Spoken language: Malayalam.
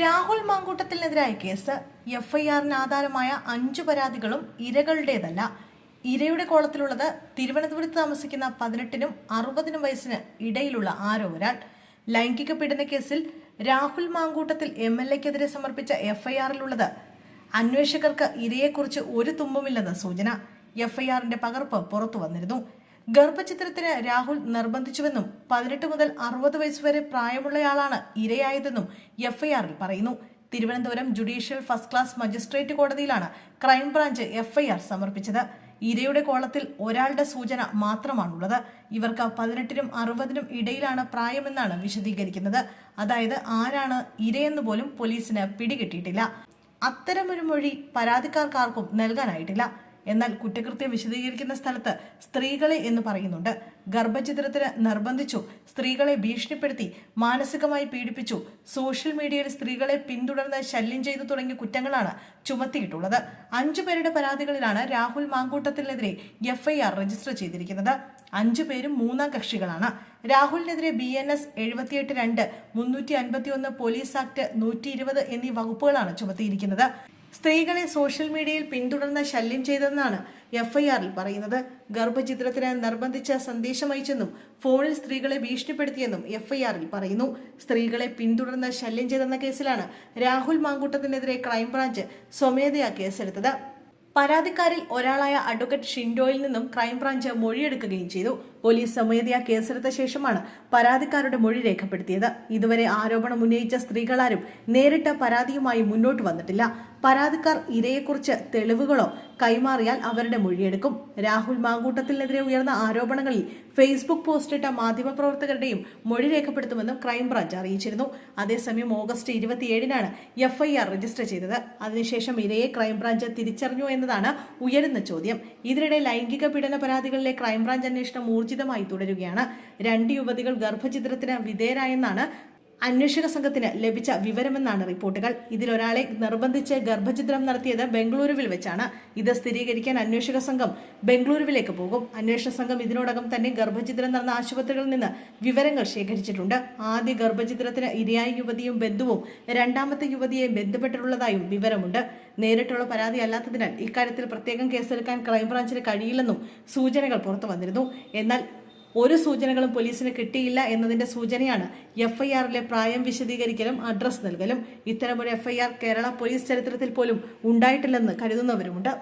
രാഹുൽ മാങ്കൂട്ടത്തിനെതിരായ കേസ് എഫ് ഐ ആറിന് ആധാരമായ അഞ്ചു പരാതികളും ഇരകളുടേതല്ല. ഇരയുടെ കോളത്തിലുള്ളത് തിരുവനന്തപുരത്ത് താമസിക്കുന്ന പതിനെട്ടിനും അറുപതിനും വയസ്സിന് ഇടയിലുള്ള ആരോ ഒരാൾ ലൈംഗിക പീഡന കേസിൽ രാഹുൽ മാങ്കൂട്ടത്തിൽ എം എൽ എക്കെതിരെ സമർപ്പിച്ച എഫ് ഐ ആറിലുള്ളത് അന്വേഷകർക്ക് ഇരയെക്കുറിച്ച് ഒരു തുമ്പുമില്ലെന്ന സൂചന. എഫ് ഐ ആറിന്റെ പകർപ്പ് പുറത്തു വന്നിരുന്നു ഗർഭചിത്രത്തിന് രാഹുൽ നിർബന്ധിച്ചുവെന്നും പതിനെട്ട് മുതൽ അറുപത് വയസ്സ് വരെ പ്രായമുള്ളയാളാണ് ഇരയായതെന്നും എഫ്ഐആറിൽ പറയുന്നു. Thiruvananthapuram judicial first class magistrate കോടതിയിലാണ് ക്രൈംബ്രാഞ്ച് എഫ്ഐആർ സമർപ്പിച്ചത്. ഇരയുടെ കോളത്തിൽ ഒരാളുടെ സൂചന മാത്രമാണുള്ളത്. ഇവർക്ക് പതിനെട്ടിനും അറുപതിനും ഇടയിലാണ് പ്രായമെന്നാണ് വിശദീകരിക്കുന്നത്. അതായത് ആരാണ് ഇരയെന്ന് പോലും പോലീസിന് പിടികിട്ടിയിട്ടില്ല. അത്തരമൊരു മൊഴി പരാതിക്കാർക്കാർക്കും നൽകാനായിട്ടില്ല. എന്നാൽ കുറ്റകൃത്യം വിശദീകരിക്കുന്ന സ്ഥലത്ത് സ്ത്രീകളെ എന്ന് പറയുന്നുണ്ട്. ഗർഭചിത്രത്തിന് നിർബന്ധിച്ചു. സ്ത്രീകളെ ഭീഷണിപ്പെടുത്തി മാനസികമായി പീഡിപ്പിച്ചു. സോഷ്യൽ മീഡിയയിൽ സ്ത്രീകളെ പിന്തുടർന്ന് ശല്യം ചെയ്തു തുടങ്ങിയ കുറ്റങ്ങളാണ് ചുമത്തിയിട്ടുള്ളത്. അഞ്ചു പേരുടെ പരാതികളിലാണ് രാഹുൽ മാങ്കൂട്ടത്തിനെതിരെ എഫ്ഐആർ രജിസ്റ്റർ ചെയ്തിരിക്കുന്നത്. അഞ്ചു പേരും മൂന്നാം കക്ഷികളാണ്. രാഹുലിനെതിരെ ബി എൻ എസ് എഴുപത്തിയെട്ട് രണ്ട് മുന്നൂറ്റി അൻപത്തി ഒന്ന് പോലീസ് ആക്ട് നൂറ്റി ഇരുപത് എന്നീ വകുപ്പുകളാണ് ചുമത്തിയിരിക്കുന്നത്. സ്ത്രീകളെ സോഷ്യൽ മീഡിയയിൽ പിന്തുടർന്ന് ശല്യം ചെയ്തെന്നാണ് എഫ്ഐആറിൽ പറയുന്നത്. ഗർഭചിത്രത്തിന് നിർബന്ധിച്ച സന്ദേശം അയച്ചെന്നും ഫോണിൽ സ്ത്രീകളെ ഭീഷണിപ്പെടുത്തിയെന്നും എഫ്ഐആറിൽ പറയുന്നു. സ്ത്രീകളെ പിന്തുടർന്ന് ശല്യം ചെയ്തെന്ന കേസിലാണ് രാഹുൽ മാങ്കൂട്ടത്തിനെതിരെ ക്രൈംബ്രാഞ്ച് സ്വമേധയാ കേസെടുത്തത്. പരാതിക്കാരിൽ ഒരാളായ അഡ്വക്കേറ്റ് ഷിൻഡോയിൽ നിന്നും ക്രൈംബ്രാഞ്ച് മൊഴിയെടുക്കുകയും ചെയ്തു. പോലീസ് സ്വമേധയാ കേസെടുത്ത ശേഷമാണ് പരാതിക്കാരുടെ മൊഴി രേഖപ്പെടുത്തിയത്. ഇതുവരെ ആരോപണം ഉന്നയിച്ച സ്ത്രീകളാരും നേരിട്ട് പരാതിയുമായി മുന്നോട്ട് വന്നിട്ടില്ല. പരാതിക്കാർ ഇരയെക്കുറിച്ച് തെളിവുകളോ കൈമാറിയാൽ അവരുടെ മൊഴിയെടുക്കും. രാഹുൽ മാങ്കൂട്ടത്തിനെതിരെ ഉയർന്ന ആരോപണങ്ങളിൽ ഫേസ്ബുക്ക് പോസ്റ്റിട്ട മാധ്യമപ്രവർത്തകരുടെയും മൊഴി രേഖപ്പെടുത്തുമെന്നും ക്രൈംബ്രാഞ്ച് അറിയിച്ചിരുന്നു. അതേസമയം ഓഗസ്റ്റ് ഇരുപത്തിയേഴിനാണ് എഫ്ഐആർ രജിസ്റ്റർ ചെയ്തത്. അതിനുശേഷം ഇരയെ ക്രൈംബ്രാഞ്ച് തിരിച്ചറിഞ്ഞു എന്നതാണ് ഉയരുന്ന ചോദ്യം. ഇതിനിടെ ലൈംഗിക പീഡന പരാതികളിലെ ക്രൈംബ്രാഞ്ച് അന്വേഷണം ഊർജിതമായി തുടരുകയാണ്. രണ്ട് യുവതികൾ ഗർഭചിത്രത്തിന് വിധേയരായെന്നാണ് അന്വേഷക സംഘത്തിന് ലഭിച്ച വിവരമെന്നാണ് റിപ്പോർട്ടുകൾ. ഇതിലൊരാളെ നിർബന്ധിച്ച് ഗർഭചിത്രം നടത്തിയത് ബംഗളൂരുവിൽ വെച്ചാണ്. ഇത് സ്ഥിരീകരിക്കാൻ അന്വേഷക സംഘം ബംഗളൂരുവിലേക്ക് പോകും. അന്വേഷണ സംഘം ഇതിനോടകം തന്നെ ഗർഭചിത്രം നടന്ന ആശുപത്രികളിൽ നിന്ന് വിവരങ്ങൾ ശേഖരിച്ചിട്ടുണ്ട്. ആദ്യ ഗർഭചിത്രത്തിന് ഇരയായ യുവതിയും ബന്ധുവും രണ്ടാമത്തെ യുവതിയെ ബന്ധപ്പെട്ടിട്ടുള്ളതായും വിവരമുണ്ട്. നേരിട്ടുള്ള പരാതി അല്ലാത്തതിനാൽ ഇക്കാര്യത്തിൽ പ്രത്യേകം കേസെടുക്കാൻ ക്രൈംബ്രാഞ്ചിന് കഴിയില്ലെന്നും സൂചനകൾ പുറത്തു വന്നിരുന്നു. എന്നാൽ ഒരു സൂചനകളും പോലീസിന് കിട്ടിയില്ല എന്നതിന്റെ സൂചനയാണ് എഫ്ഐആറിലെ പ്രായം വിശദീകരിക്കലും അഡ്രസ് നൽകലും. ഇത്തരമൊരു എഫ്ഐആർ കേരള പോലീസ് ചരിത്രത്തിൽ പോലും ഉണ്ടായിട്ടില്ലെന്ന് കരുതുന്നവരുമുണ്ട്.